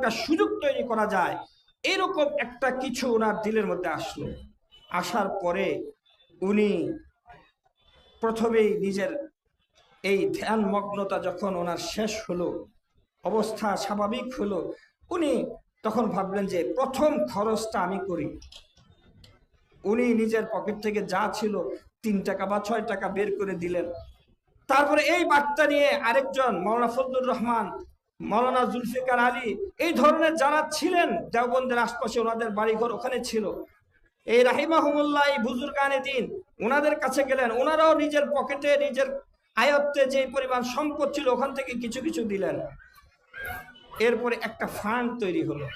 একটা সুযোগ তৈরি করা যায়। এরকম একটা কিছু ওনার দিলের মধ্যে আসলো। আসার পরে উনি প্রথমেই নিজের এই ধ্যান মগ্নতা যখন ওনার শেষ হলো, অবস্থা স্বাভাবিক হলো, উনি তখন ভাবলেন যে প্রথম খরচটা আমি করি। উনি নিজের পকেট থেকে যা ছিল তিন টাকা বা ছয় টাকা বের করে দিলেন। তারপরে এই বার্তা নিয়ে আরেকজন মৌলানা ফজলুর রহমান মৌলানা জুলফিকার আলী, এই ধরনের যারা ছিলেন, দেওবন্দের আশপাশে ওনাদের বাড়িঘর ওখানে ছিল। এই রাহিমাহমুল্লাহ, এই বুজুর্গানে দিন ওনাদের কাছে গেলেন। ওনারাও নিজের পকেটে নিজের আয়ত্তে যে পরিমাণ সম্পদ ছিল, ওখান থেকে কিছু কিছু দিলেন। এরপরে একটা ফান্ড তৈরি হলো।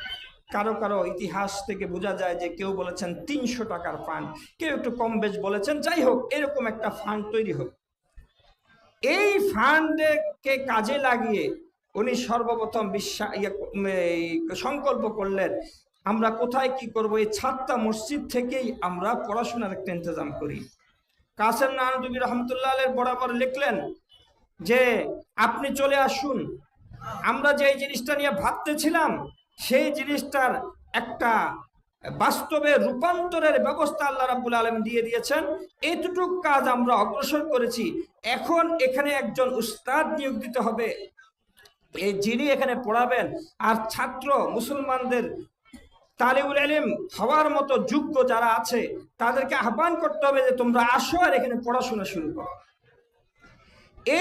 কারও কারও ইতিহাস থেকে বোঝা যায় যে কেউ বলেছেন তিনশো টাকার ফান্ড কেউ একটু কম বেশ বলেছেন, যাই হোক, এরকম একটা ফান্ড তৈরি হোক এই ফান্ডকে কাজে লাগিয়ে উনি সর্বপ্রথম বিশ্বাস সংকল্প করলেন, আমরা কোথায় কি করব? এই ছাত্তা মসজিদ থেকেই আমরা পড়াশোনার একটা ইন্তজাম করি। কাসেম নানদুবি রহমতুল্লাহ আলের বরাবর লিখলেন যে, আপনি চলে আসুন। আমরা যে জিনিসটা নিয়ে ভাবতেছিলাম, সেই জিনিসটার একটা বাস্তবে রূপান্তরের ব্যবস্থা আল্লাহ রাবুল আলম দিয়ে দিয়েছেন। এতটুক কাজ আমরা অগ্রসর করেছি। এখন এখানে একজন উস্তাদ নিয়োগ দিতে হবে। এই যিনি এখানে পড়াবেন আর ছাত্র মুসলমানদের তালিউল আলিম হওয়ার মতো যোগ্য যারা আছে, তাদেরকে আহ্বান করতে হবে যে তোমরা আসো আর এখানে পড়াশোনা শুরু করো।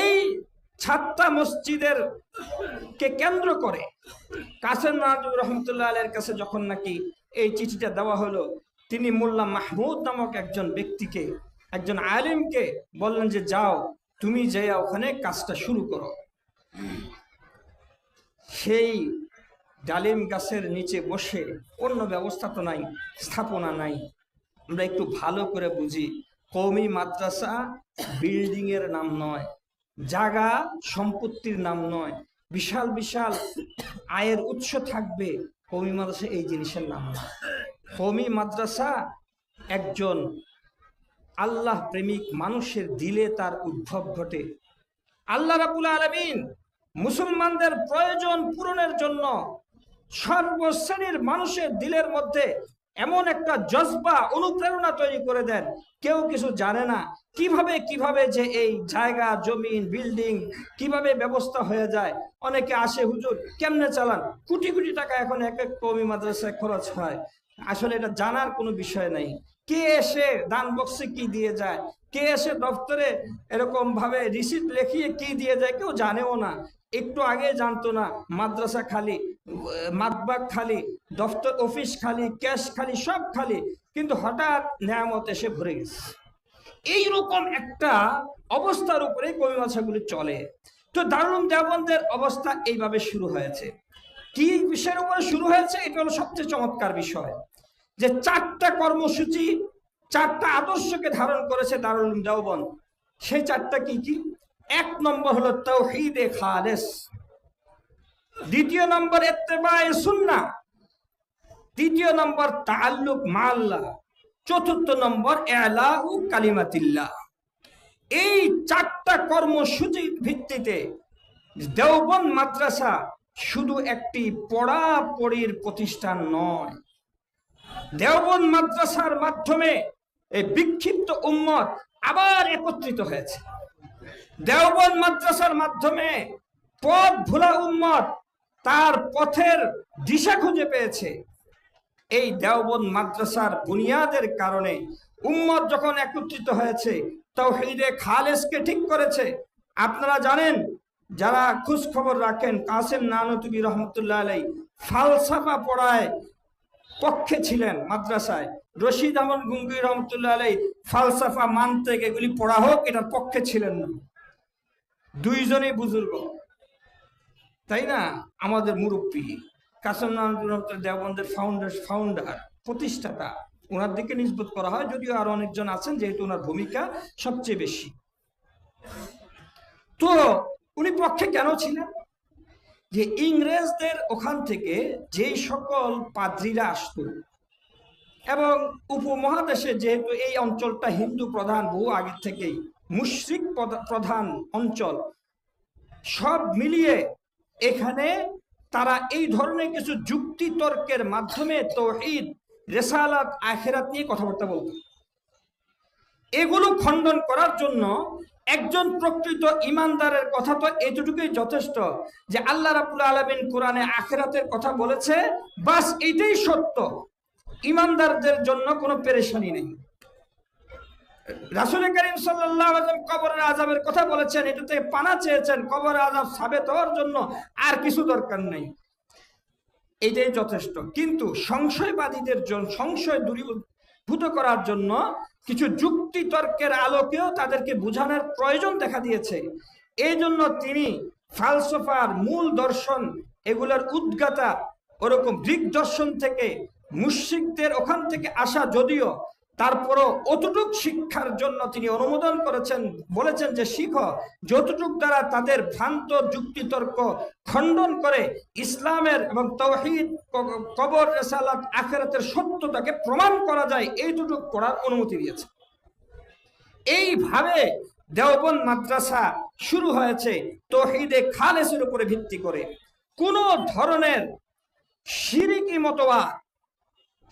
এই ছাত্রা মসজিদের কে কেন্দ্র করে কাসেম নাজুর রহমতুল্লাহ আলের কাছে যখন নাকি এই চিঠিটা দেওয়া হলো, তিনি মোল্লা মাহমুদ নামক একজন ব্যক্তিকে, একজন আলিমকে বললেন যে, যাও, তুমি যে ওখানে কাজটা শুরু করো। সেই ডালিম গাছের নিচে বসে অন্য ব্যবস্থা তো নাই, স্থাপনা নাই। আমরা একটু ভালো করে বুঝি কৌমি মাদ্রাসা বিল্ডিং এর নাম নয়, জাগা সম্পত্তির নাম নয়, বিশাল বিশাল আয়ের উৎস থাকবে কৌমি মাদ্রাসা এই জিনিসের নাম নয় কৌমি মাদ্রাসা একজন আল্লাহ প্রেমিক মানুষের দিলে তার উদ্ভব ঘটে। আল্লাহ রাবুল আলমিন মুসলমানদের প্রয়োজন পূরণের জন্য সর্বশ্রেণীর মানুষের দিলের মধ্যে এমন একটা জজবা, অনুপ্রেরণা তৈরি করে দেন। কেউ কিছু জানে না কীভাবে কীভাবে যে এই জায়গা, জমিন, বিল্ডিং কীভাবে ব্যবস্থা হয়ে যায়। অনেকে আসে, হুজুর, কেমনে চালান? কোটি কোটি টাকা এখন এক এক কমি মাদ্রাসায় খরচ হয়। আসলে এটা জানার কোনো বিষয় নাই। কে এসে দান বক্সে কি দিয়ে যায়? কে এসে দপ্তরে এরকম ভাবে রিসিপ্ট লেখিয়ে কি দিয়ে যায়? কেউ জানেও না। একটু আগে জানতো না, মাদ্রাসা খালি, মাতবাগ খালি, দফতর অফিস খালি, ক্যাশ খালি, সব খালি, কিন্তু হঠাৎ নিয়ামত এসে ভরে গেছে। এইরকম একটা অবস্থার উপরে কবি মাদ্রাসাগুলি চলে। তো দারুণ দেওবন্দের অবস্থা এইভাবে শুরু হয়েছে। কি বিষয়ের উপরে শুরু হয়েছে? এটা হলো সবচেয়ে চমৎকার বিষয়। যে চারটা কর্মসূচি, চারটা আদর্শকে ধারণ করেছে দারুল দেওবন্দ। সেই চারটা কি কি? এক নম্বর হলো তৌহিদে খালেস। দ্বিতীয় নম্বর এত্তেবায় সুন্না। তৃতীয় নম্বর তাল্লুক মাল্লা। চতুর্থ নম্বর এলা ও কালিমাতিল্লাহ। এই চারটা কর্মসূচির ভিত্তিতে দেওবন্দ মাদ্রাসা শুধু একটি পড়াপড়ির প্রতিষ্ঠান নয়। দেওবন্দ মাদ্রাসার মাধ্যমে এই বিক্ষিপ্ত উম্মত আবার একত্রিত হয়েছে। দেওবন্দ মাদ্রাসার মাধ্যমে পথ ভুলা উম্মত তার পথের দিশা খুঁজে পেয়েছে। এই দেওবন মাদ্রাসার বুনিয়াদের কারণে উম্মত যখন একত্রিত হয়েছে, তৌহিদে খালেসকে ঠিক করেছে। আপনারা জানেন, যারা খোঁজ খবর রাখেন, কাসেম নানতুবি রহমতুল্লাহ আলাই ফালসাফা পড়ায় পক্ষে ছিলেন মাদ্রাসায়। রশিদ আহমদ গুঙ্গি রহমতুল্লাহ আলাই ফালসাফা মানতে এগুলি পড়া হোক, এটার পক্ষে ছিলেন না। দুইজনেই বুজুর্গ। তাই না? আমাদের মুরব্বী। কাসম দেওবন্দের ফাউন্ডার ফাউন্ডার প্রতিষ্ঠাতা। ওনার দিকে নিষ্পত করা হয়, যদিও আরও অনেকজন আছেন, যেহেতু ওনার ভূমিকা সবচেয়ে বেশি। তো উনি পক্ষে কেন ছিলেন? যে ইংরেজদের ওখান থেকে যেই সকল পাদ্রীরা আসত, এবং উপমহাদেশে যেহেতু এই অঞ্চলটা হিন্দু প্রধান বহু আগের থেকেই মুশ্রিক প্রধান অঞ্চল। সব মিলিয়ে এখানে তারা এই ধরনের কিছু যুক্তি তর্কের মাধ্যমে তৌহিদ, রেসালাত, আখেরাত নিয়ে কথাবার্তা বলত। এগুলো খণ্ডন করার জন্য একজন প্রকৃত ইমানদারের কথা তো এতটুকুই যথেষ্ট যে আল্লাহ রাবুল আলমিন কোরআনে আখেরাতের কথা বলেছে। বাস এটাই সত্য। ইমানদারদের জন্য কোনো পেরেশানি নেই। রাসুল করিম সাল্লাহ কবরের আজাবের কথা বলেছেন এটা থেকে পানা চেয়েছেন, কবরের আজাব সাবেত হওয়ার জন্য আর কিছু দরকার নেই। এটাই যথেষ্ট। কিন্তু সংশয়বাদীদের জন্য সংশয় দূরীভূত করার জন্য কিছু যুক্তি তর্কের আলোকেও তাদেরকে বোঝানোর প্রয়োজন দেখা দিয়েছে। এই জন্য তিনি ফালসফার মূল দর্শন, এগুলোর উদ্গাতা ওরকম গ্রিক দর্শন থেকে মুশিকদের ওখান থেকে আসা যদিও তারপরও অতটুক শিক্ষার জন্য তিনি অনুমোদন করেছেন, বলেছেন যে শিখ যতটুক দ্বারা তাদের ভ্রান্ত যুক্তিতর্ক খণ্ডন করে ইসলামের এবং তৌহিদ কবর, রেসালাত, আখেরাতের সত্যতাকে প্রমাণ করা যায়, এইটুকু করার অনুমতি দিয়েছে। এইভাবে দেওবন মাদ্রাসা শুরু হয়েছে তহিদে খালেসের উপরে ভিত্তি করে। কোন ধরনের সিরিকি মতবাদ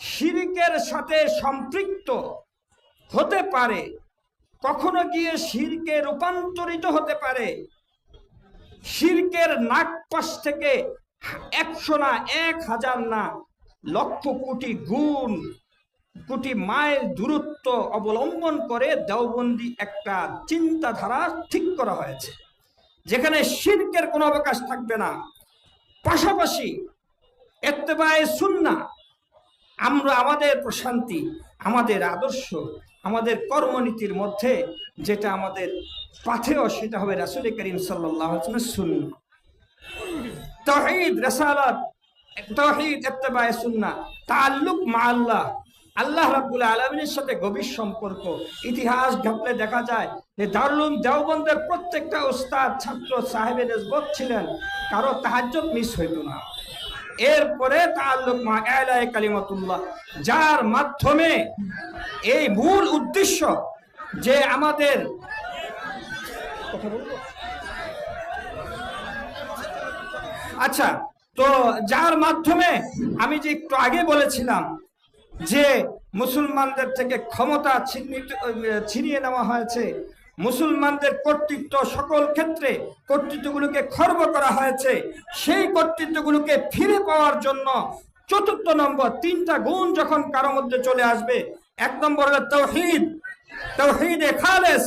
শিরিকের সাথে সম্পৃক্ত হতে পারে, কখনো গিয়ে শিরকে রূপান্তরিত হতে পারে। শিরকের নাকপাশ থেকে একশো না এক হাজার না লক্ষ কোটি গুণ, কোটি মাইল দূরত্ব অবলম্বন করে দেওবন্দি একটা চিন্তাধারা ঠিক করা হয়েছে। যেখানে শিরকের কোনো অবকাশ থাকবে না। পাশাপাশি এত্তেবায় সুন্না আমরা আমাদের প্রশান্তি, আমাদের আদর্শ, আমাদের কর্মনীতির মধ্যে যেটা আমাদের পাথেয়, সেটা হবে রাসুল করিম সাল্লাহ শূন্য তহিদ, রেসালাত, তহিদ এত্তেবায় সুন্না তাল্লুক মা আল্লাহ। আল্লাহ রাবুল আলমিনের সাথে গভীর সম্পর্ক। ইতিহাস ঘাটলে দেখা যায় যে দারুল দেওবন্দের প্রত্যেকটা ওস্তাদ, ছাত্র সাহেবের রেজবত ছিলেন। কারও তাহাজ্জত মিস হইত না। এরপরে মা যার মাধ্যমে এই মূল উদ্দেশ্য যে আমাদের আচ্ছা তো যার মাধ্যমে আমি যে একটু আগে বলেছিলাম যে মুসলমানদের থেকে ক্ষমতা ছিনিয়ে নেওয়া হয়েছে মুসলমানদের কর্তৃত্ব সকল ক্ষেত্রে কর্তৃত্বগুলোকে খর্ব করা হয়েছে। সেই কর্তৃত্বগুলোকে ফিরে পাওয়ার জন্য চতুর্থ নম্বর, তিনটা গুণ যখন কারও মধ্যে চলে আসবে, এক নম্বর হলো তৌহিদ। তৌহিদে খালেস।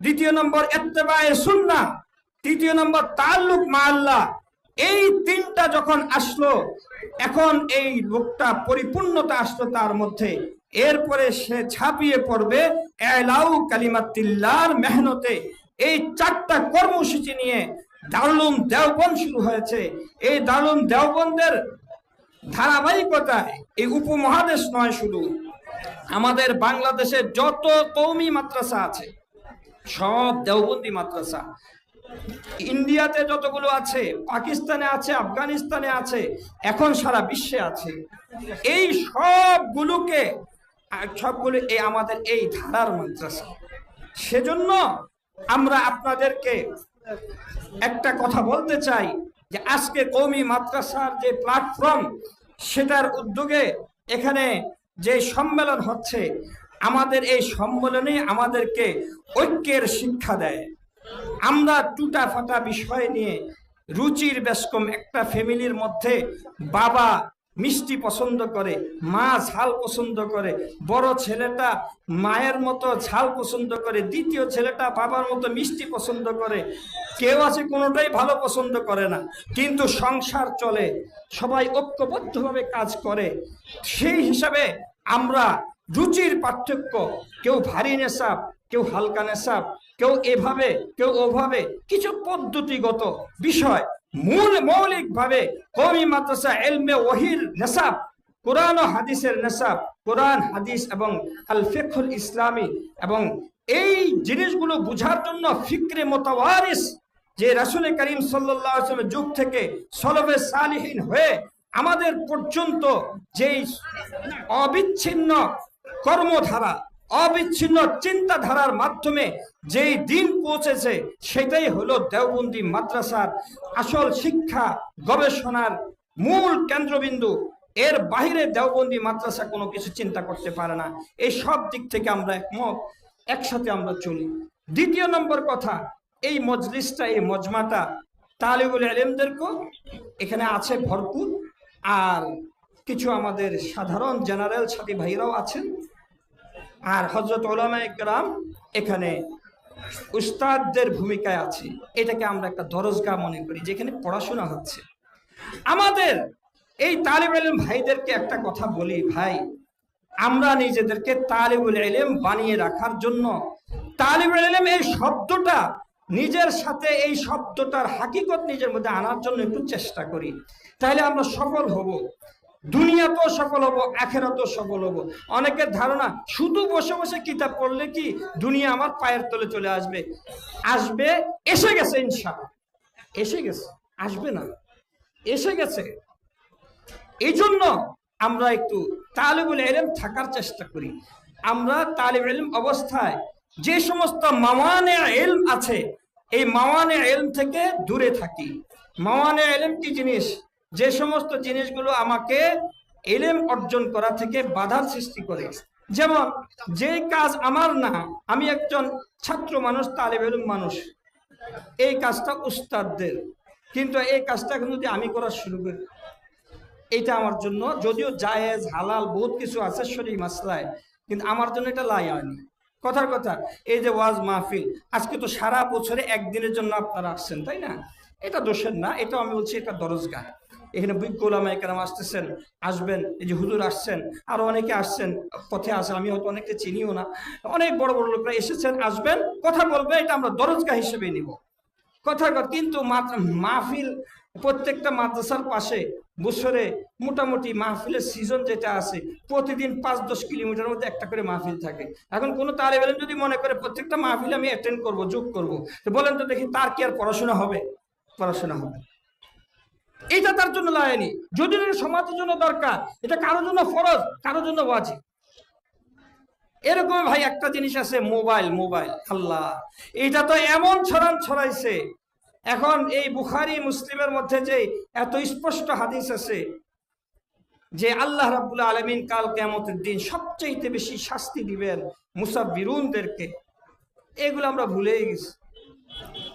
দ্বিতীয় নম্বর এত্তেবায়ে সুন্না তৃতীয় নম্বর তাল্লুক মা আল্লাহ এই তিনটা যখন আসলো, এখন এই লোকটা পরিপূর্ণতা আসলো তার মধ্যে। এরপরে সে ছাপিয়ে পড়বে, এলাউ কালিমাতিল্লার মেহনতে। এই চারটা কর্মসূচি নিয়ে দারুলুম দেওবন শুরু হয়েছে। এই দারুলুম দেওবন্দের ধারাবাহিকতায় এই উপমহাদেশ নয় শুধু, আমাদের বাংলাদেশে যত কৌমি মাদ্রাসা আছে, সব দেওবন্দি মাদ্রাসা। ইন্ডিয়াতে যতগুলো আছে, পাকিস্তানে আছে, আফগানিস্তানে আছে, এখন সারা বিশ্বে আছে। এই সবগুলোকে সবগুলো এই আমাদের এই ধারার মাদ্রাসা। সেজন্য আমরা আপনাদেরকে একটা কথা বলতে চাই যে আজকে কৌমি মাদ্রাসার যে প্ল্যাটফর্ম সেটার উদ্যোগে এখানে যে সম্মেলন হচ্ছে, আমাদের এই সম্মেলনে আমাদেরকে ঐক্যের শিক্ষা দেয়। আমরা টুটা ফাটা বিষয় নিয়ে রুচির বেশকম একটা ফ্যামিলির মধ্যে বাবা মিষ্টি পছন্দ করে, মা ঝাল পছন্দ করে, বড় ছেলেটা মায়ের মতো ঝাল পছন্দ করে, দ্বিতীয় ছেলেটা বাবার মতো মিষ্টি পছন্দ করে। কেউ আছে কোনোটাই ভালো পছন্দ করে না। কিন্তু সংসার চলে, সবাই ঐক্যবদ্ধভাবে কাজ করে। সেই হিসাবে আমরা রুচির পার্থক্য, কেউ ভারী নেশাব, কেউ হালকা নেশাব, কেউ এভাবে, কেউ ওভাবে, কিছু পদ্ধতিগত বিষয় মূল মৌলিকভাবে কমি মাদ্রাসা এলমে ওহির নেশাব কোরআন ও হাদিসের নেশাব কোরআন, হাদিস এবং আল ফেকুল ইসলামী এবং এই জিনিসগুলো বুঝার জন্য ফিক্রে মোতাওয়ারিস যে রাসুল করিম সাল্লামের যুগ থেকে সলবে সালিহীন হয়ে আমাদের পর্যন্ত যেই অবিচ্ছিন্ন কর্মধারা অবিচ্ছিন্ন চিন্তাধারার মাধ্যমে যেই দিন পৌঁছেছে, সেটাই হলো দেওবন্দি মাদ্রাসার আসল শিক্ষা গবেষণার মূল কেন্দ্রবিন্দু। এর বাইরে দেওবন্দি মাদ্রাসা কোনো কিছু চিন্তা করতে পারে না। এই সব দিক থেকে আমরা একমত, একসাথে আমরা চলি। দ্বিতীয় নম্বর কথা, এই মজলিসটা, এই মজমাটা তালিবুল আলেমদেরকেও এখানে আছে ভরপুর। আর কিছু আমাদের সাধারণ জেনারেল সাথী ভাইরাও আছেন। আর হজরত ওলামা একরাম এখানে উস্তাদদের ভূমিকায় আছে এটাকে আমরা একটা দরজগা মনে করি, যেখানে পড়াশোনা হচ্ছে। আমাদের এই তালিব আলম ভাইদেরকে একটা কথা বলি, ভাই, আমরা নিজেদেরকে তালিবুল এলেম বানিয়ে রাখার জন্য তালিবুল এলেম এই শব্দটা নিজের সাথে, এই শব্দটার হাকিকত নিজের মধ্যে আনার জন্য একটু চেষ্টা করি। তাহলে আমরা সফল হব। দুনিয়াতেও সফল হব আখেরাতেও সফল হব। অনেকের ধারণা, শুধু বসে বসে কিতাব পড়লে কি দুনিয়া আমার পায়ের তলে চলে আসবে? আসবে, এসে গেছে ইনশা এসে গেছে, আসবে না। এসে গেছে। এই জন্য আমরা একটু তালেবুল এলেম থাকার চেষ্টা করি। আমরা তালেব এলম অবস্থায় যে সমস্ত মাওয়ানে এলম আছে, এই মাওয়ানে এলম থেকে দূরে থাকি। মাওয়ানে এলম কি জিনিস? যে সমস্ত জিনিসগুলো আমাকে এলেম অর্জন করা থেকে বাধার সৃষ্টি করে। যেমন যে কাজ আমার না, আমি একজন ছাত্র মানুষ তালেব এলম মানুষ। এই কাজটা উস্তাদদের। কিন্তু এই কাজটা কিন্তু আমি করা শুরু করি। এটা আমার জন্য যদিও জায়েজ, হালাল বহুত কিছু আছে শরীর মাসলায়, কিন্তু আমার জন্য এটা লাই হয়নি। কথার কথা, এই যে ওয়াজ মাহফিল, আজকে তো সারা বছরে একদিনের জন্য আপনারা আসছেন, তাই না? এটা দোষের না এটা আমি বলছি এটা দরজগা এখানে বিজ্ঞ ওলামায়ে কেরাম আসতেছেন, আসবেন, এই যে হুজুর আসছেন, আরও অনেকে আসছেন, পথে আসেন আমি হয়তো অনেককে চিনিও না। অনেক বড় বড় লোকরা এসেছেন, আসবেন, কথা বলবে, এটা আমরা দরজগা হিসেবে নিব। কথা কিন্তু মাহফিল, প্রত্যেকটা মাদ্রাসার পাশে বছরে মোটামুটি মাহফিলের সিজন যেটা আছে, প্রতিদিন পাঁচ দশ কিলোমিটার মধ্যে একটা করে মাহফিল থাকে। এখন কোনো তালেব এলেম যদি মনে করে, প্রত্যেকটা মাহফিল আমি অ্যাটেন্ড করব, যোগ করব, তো বলেন তো দেখি তার কি আর পড়াশোনা হবে? পড়াশোনা হবে। এটা তার জন্য লাগায়নি যদি সমাজের জন্য দরকার, এটা কারোর জন্য ফরজ, কারোর জন্য ওয়াজিব। এরকম ভাই একটা জিনিস আছে, মোবাইল মোবাইল, আল্লাহ। এটা তো এমন ছড়ান ছড়াইছে। এখন এই বুখারি, মুসলিমের মধ্যে যে এত স্পষ্ট হাদিস আছে যে আল্লাহ রাবুল আলমিন কাল কেমতের দিন সবচেয়ে বেশি শাস্তি দিবেন মুসাফিরুনদেরকে। এগুলো আমরা ভুলেই গেছি।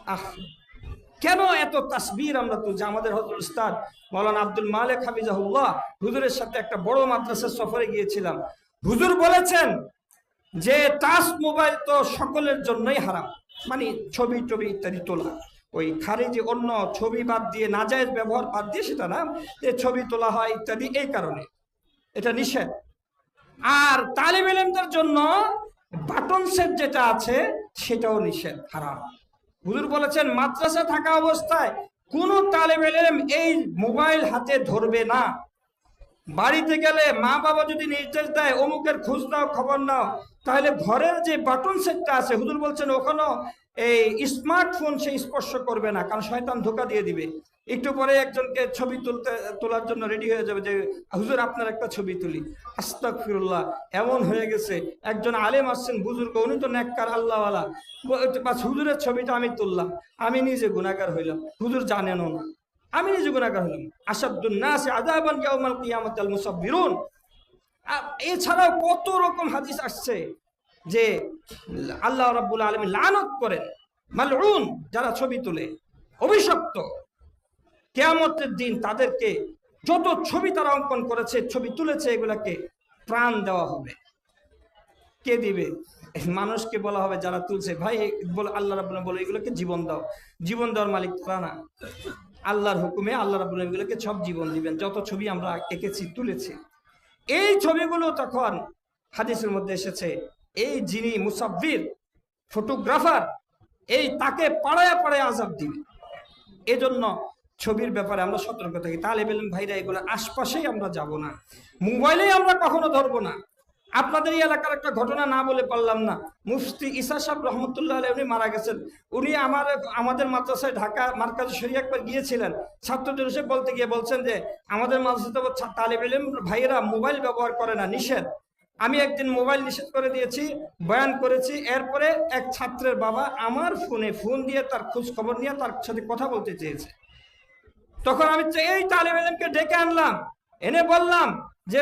আহ। কেন এত তাসবির আমরা তুলছি? আমাদের হজরত উস্তাদ মৌলানা আব্দুল মালেক হাফিজাহুল্লাহ হুজুরের সাথে একটা বড় মাদ্রাসার সফরে গিয়েছিলাম। হুজুর বলেছেন যে টাচ মোবাইল তো সকলের জন্যই হারাম। মানে ছবি, টবি ইত্যাদি তোলা। ওই খারিজি অন্য ছবি বাদ দিয়ে, নাজায়েজ ব্যবহার বাদ দিয়ে সেটা না, যে ছবি তোলা হয় ইত্যাদি, এই কারণে। এটা নিষেধ। আর তালিম এলেমদের জন্য বাটন সেট যেটা আছে, সেটাও নিষেধ, হারাম। হুজুর বলেছেন, মাদ্রাসা থাকা অবস্থায় কোনো তালেব এলেম এই মোবাইল হাতে ধরবে না। বাড়িতে গেলে মা বাবা যদি নির্দেশ দেয়, অমুকের খোঁজ নাও, খবর নাও, তাহলে ঘরের যে বাটন সেটটা আছে, হুজুর বলছেন, ওখানেও এই স্মার্টফোন সে স্পর্শ করবে না, কারণ শয়তান ধোকা দিয়ে দিবে। একটু পরে একজনকে ছবি তুলতে, তোলার জন্য রেডি হয়ে যাবে যে, হুজুর, আপনার একটা ছবি তুলি। আস্তাক ফিরুল্লাহ এমন হয়ে গেছে। একজন আলেম আসছেন, বুজুর্গ, উনি তো নেককার, আল্লাহওয়ালা। বাস, হুজুরের ছবিটা আমি তুললাম। আমি নিজে গুণাগার হইলাম। হুজুর জানেনও না। আমি নিজে গুণাগার হইলাম। আসাদুন্নাস আদাবান ইয়াউমাল কিয়ামত আল মুসাব্বিরুন। এছাড়াও কত রকম হাদিস আসছে যে, আল্লাহ রাব্বুল আলামিন লানত করেন। মালউন, যারা ছবি তুলে। অভিশপ্ত। কেয়ামতের দিন তাদেরকে যত ছবি তারা অঙ্কন করেছে, ছবি তুলেছে, এগুলাকে প্রাণ দেওয়া হবে। কে দিবে? মানুষকে বলা হবে যারা তুলছে। ভাই, বলে, আল্লাহ রাবুল্লাহ বলে, এগুলোকে জীবন দাও। জীবন দেওয়ার মালিক তারা না। আল্লাহর হুকুমে আল্লাহ রাবুল্লাহ এগুলোকে সব জীবন দিবেন। যত ছবি আমরা এঁকেছি, তুলেছি। এই ছবিগুলো তখন হাদিসের মধ্যে এসেছে, এই যিনি মুসাফির ফটোগ্রাফার, এই তাকে পাড়ায় পাড়ায় আজাব দিবে। এজন্য ছবির ব্যাপারে আমরা সতর্ক থাকি। তাহলে বললেন ভাইরা এগুলো আশপাশেই আমরা যাব না। মোবাইলেই আমরা কখনো ধরবো না। আপনাদের এই এলাকার একটা ঘটনা না বলে পারলাম না। মুফতি ইসা সাহেব রহমতুল্লাহ উনি মারা গেছেন। উনি আমার, আমাদের মাদ্রাসায় ঢাকা মার্কাজ শরিয়া একবার গিয়েছিলেন। ছাত্রদের এসে বলতে গিয়ে বলছেন যে, আমাদের মাদ্রাসাতে তালেব ইলম ভাইয়েরা মোবাইল ব্যবহার করে না, নিষেধ। আমি একদিন মোবাইল নিষেধ করে দিয়েছি, বয়ান করেছি। এরপরে এক ছাত্রের বাবা আমার ফোনে ফোন দিয়ে তার খোঁজ খবর নিয়ে তার সাথে কথা বলতে চেয়েছে। তখন আমি এই তালেব এলেমকে ডেকে আনলাম। এনে বললাম যে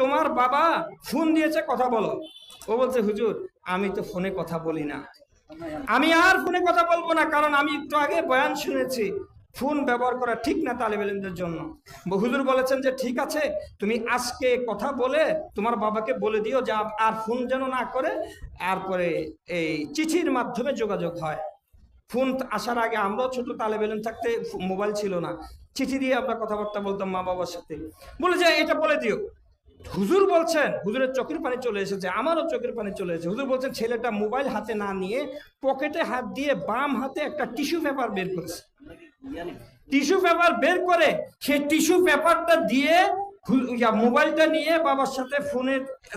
তোমার বাবা? ফোন দিয়েছে, কথা বলো। ও বলছে, হুজুর, আমি তো ফোনে কথা বলি না। আমি আর ফোনে কথা বলব না, কারণ আমি একটু আগে বয়ান শুনেছি, ফোন ব্যবহার করা ঠিক না তালেব এলেমদের জন্য। হুজুর বলেছেন যে, ঠিক আছে, তুমি আজকে কথা বলে তোমার বাবাকে বলে দিও যে আর ফোন যেন না করে, তারপরে এই চিঠির মাধ্যমে যোগাযোগ হয়। ফোন আসার আগে আমরাও ছোট, তালে এলেম থাকতে মোবাইল ছিল না। চিঠি দিয়ে আমরা কথাবার্তা বলতাম মা বাবার সাথে। বলে যে, এটা বলে দিও। হুজুর বলছেন, হুজুরের চোখের পানি চলে এসেছে, আমারও চোখের পানি চলে এসেছে। হুজুর বলছেন, ছেলেটা মোবাইল হাতে না নিয়ে পকেটে হাত দিয়ে বাম হাতে একটা টিস্যু পেপার বের করেছে। টিস্যু পেপার বের করে সেই টিস্যু পেপারটা দিয়ে মোবাইলটা নিয়ে বাবার সাথে ফোনে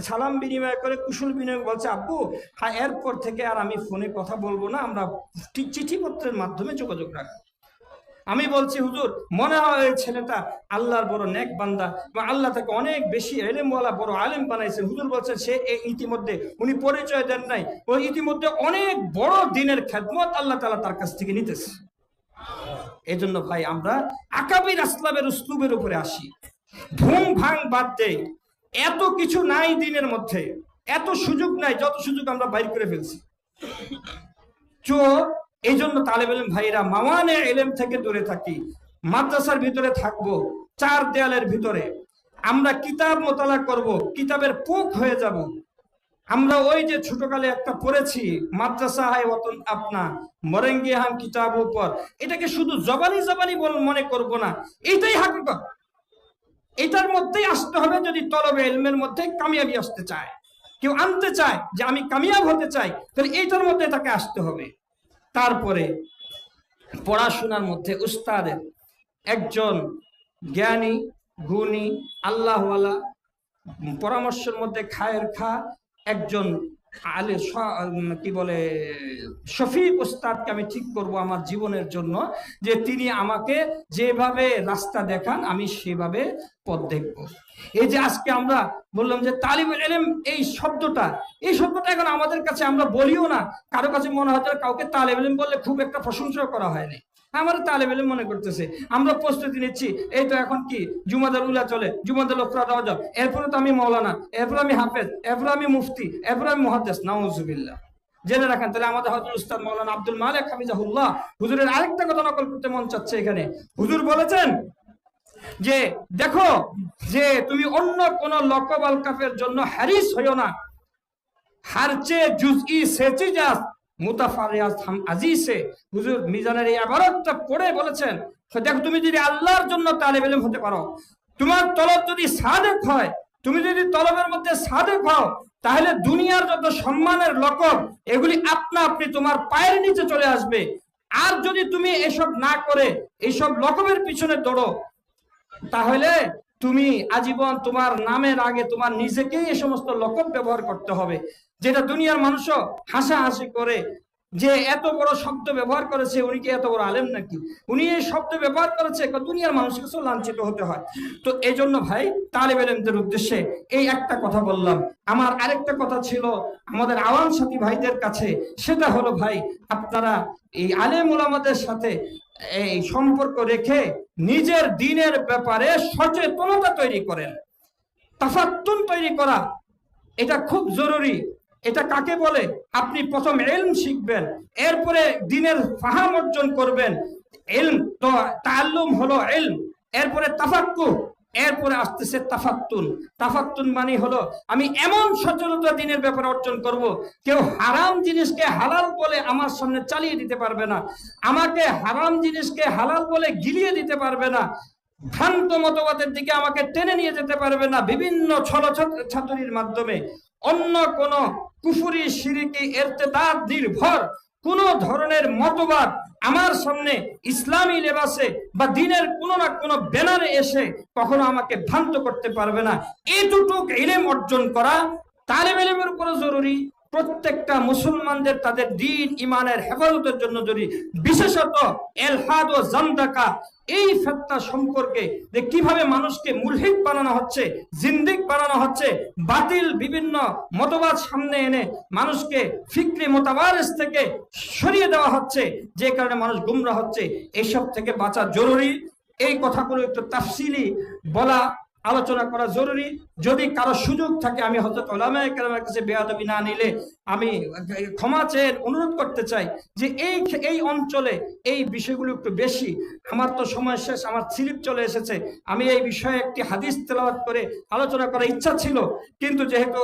সালাম বিনিময় করে কুশল বিনিময় বলছে, আব্বু হ্যাঁ এরপর থেকে আর আমি ফোনে কথা বলব না, আমরা চিঠিপত্রের মাধ্যমে যোগাযোগ রাখব। আমি বলছি, হুজুর, মনে হয় এই ছেলেটা আল্লাহর বড় নেক বান্দা এবং আল্লাহ তাকে অনেক বেশি এলেমওয়ালা বড় আলেম বানাইছে। হুজুর বলছেন, সে ইতিমধ্যে, উনি পরিচয় দেন নাই, ও ইতিমধ্যে অনেক বড় দিনের খেদমত আল্লাহ তালা তার কাছ থেকে নিতেছে। এই জন্য ভাই, আমরা আকাবির আসলামের উসলুবের উপরে আসি। ভুং ভাং বাদ দেই এত কিছু নাই দিনের মধ্যে। এত সুযোগ নাই, যত সুযোগ আমরা বাইর করে ফেলছি। চো এই জন্য তালেব এলেম ভাইরা মাওয়ানে এলেম থেকে দূরে থাকি। মাদ্রাসার ভিতরে থাকব, চার দেয়ালের ভিতরে। আমরা কিতাব মোতালা করব, কিতাবের পোক হয়ে যাব। আমরা ওই যে ছোটকালে একটা পড়েছি, মাদ্রাসা হায় ওতন আপনা মরেঙ্গে হাম কিতাব উপর। এটাকে শুধু জবানি জবানি বল মনে করব না। এটাই হাকিকত। এটার মধ্যেই আসতে হবে যদি তলবে এলমের মধ্যে কামিয়াবি আসতে চায়। কেউ আনতে চায় যে আমি কামিয়াব হতে চাই, তাহলে এইটার মধ্যে তাকে আসতে হবে। তারপরে পড়াশোনার মধ্যে উস্তাদের একজন জ্ঞানী, গুণী, আল্লাহওয়ালা, পরামর্শের মধ্যে খায়ের খা, একজন আলে কি বলে, শফিক ওস্তাদকে আমি ঠিক করব আমার জীবনের জন্য, যে তিনি আমাকে যেভাবে রাস্তা দেখান, আমি সেভাবে পথ দেখব। এই যে আজকে আমরা বললাম যে তালিম এলেম এই শব্দটা এই শব্দটা এখন আমাদের কাছে আমরা বলিও না, কারও কাছে মনে হয় কাউকে তালিম এলেম বললে খুব একটা প্রশংসা করা হয়নি। আমার তালেব এলেম মনে করতেছে, আমরা প্রস্তুতি নিচ্ছি, এই তো এখন কি, জুমাদার উলা চলে, জুমাদার লোকরা দেওয়া যাও এরপরে তো আমি মৌলানা, এরপরে আমি হাফেজ, এরপরে আমি মুফতি, এরপরে আমি মহাদ্দেশ নাউজুবিল্লাহ। জেনে রাখেন, তাহলে আমাদের হজরত উস্তাদ মৌলানা আব্দুল মালিক হামিজাহুল্লাহ হুজুরের আরেকটা কথা নকল করতে মন চাচ্ছে এখানে। হুজুর বলেছেন যে, দেখো, যে তুমি অন্য কোন লকব আলকাফের জন্য হ্যারিস হইও না। হারচে জুজই সেচি যাস মিজানের এই পড়ে বলেছেন দেখো, তুমি যদি আল্লাহর জন্য হতে পারো, তোমার তলব যদি সাদেক হয়, তুমি যদি তলবের মধ্যে সাদেক হও, তাহলে দুনিয়ার যত সম্মানের লকব, এগুলি আপনা আপনি তোমার পায়ের নিচে চলে আসবে। আর যদি তুমি এসব না করে এইসব লকবের পিছনে দৌড়ো, তাহলে তুমি আজীবন তোমার নামের আগে তোমার নিজেকেই এ সমস্ত লকব ব্যবহার করতে হবে। যেটা দুনিয়ার মানুষও হাসাহাসি করে যে এত বড় শব্দ ব্যবহার করেছে, উনি কি এত বড় আলেম নাকি? উনি এই শব্দ ব্যবহার করেছে দুনিয়ার মানুষের কাছেও লাঞ্ছিত হতে হয়। তো এই জন্য ভাই তালেব এলেমদের উদ্দেশ্যে এই একটা কথা বললাম। আমার আরেকটা কথা ছিল, আমাদের আওয়াম সাথী ভাইদের কাছে, সেটা হলো ভাই, আপনারা এই আলেম ওলামাদের সাথে এই সম্পর্ক রেখে নিজের দিনের ব্যাপারে সচেতনতা তৈরি করেন। তাফাত্তুন তৈরি করা, এটা খুব জরুরি। এটা কাকে বলে? আপনি প্রথম এলম শিখবেন, এরপরে দিনের ফাহাম অর্জন করবেন। এলম তো তাল্লুম হলো এলম এরপরে তাফাক্কু এরপরে আসতেছে তাফাত্তুন। তাফাত্তুন মানে হলো, আমি এমন সচেতনতা দিনের ব্যাপারে অর্জন করব, কেউ হারাম জিনিসকে হালাল বলে আমার সামনে চালিয়ে দিতে পারবে না, আমাকে হারাম জিনিসকে হালাল বলে গিলিয়ে দিতে পারবে না, ভ্রান্ত মতবাদের দিকে আমাকে টেনে নিয়ে যেতে পারবে না, বিভিন্ন ছল ছাত্রীর মাধ্যমে। অন্য কোন কুফুরি, সিরিকি, এরতেদাদ, নির্ভর। কোন ধরনের মতবাদ আমার সামনে ইসলামী লেবাসে বা দিনের কোনো না কোনো ব্যানারে এসে কখনো আমাকে ভ্রান্ত করতে পারবে না। এটুটুক ইলেম অর্জন করা তালেব ইলেমের উপরে জরুরি। প্রত্যেকটা মুসলমানদের তাদের দিন ইমানের হেফাজতের জন্য জরুরি। বিশেষত এলহাদ ও জান্দাকা এই ফেতনা সম্পর্কে যে কীভাবে মানুষকে মুলহিদ বানানো হচ্ছে, জিন্দিক বানানো হচ্ছে, বাতিল বিভিন্ন মতবাদ সামনে এনে মানুষকে ফিক্রি মোতাবারেস থেকে সরিয়ে দেওয়া হচ্ছে, যে কারণে মানুষ গুমরা হচ্ছে, এসব থেকে বাঁচা জরুরি। এই কথাগুলো একটু তাফসিলি বলা আলোচনা করা জরুরি। যদি কারও সুযোগ থাকে, আমি হজরত ওলামায়ে কাছে বেয়াদবি না নিলে আমি ক্ষমা চেয়ে অনুরোধ করতে চাই যে এই এই অঞ্চলে এই বিষয়গুলো একটু বেশি। আমার তো সময় শেষ, আমার স্লিপ চলে এসেছে। আমি এই বিষয়ে একটি হাদিস তেলাওয়াত করে আলোচনা করার ইচ্ছা ছিল। কিন্তু যেহেতু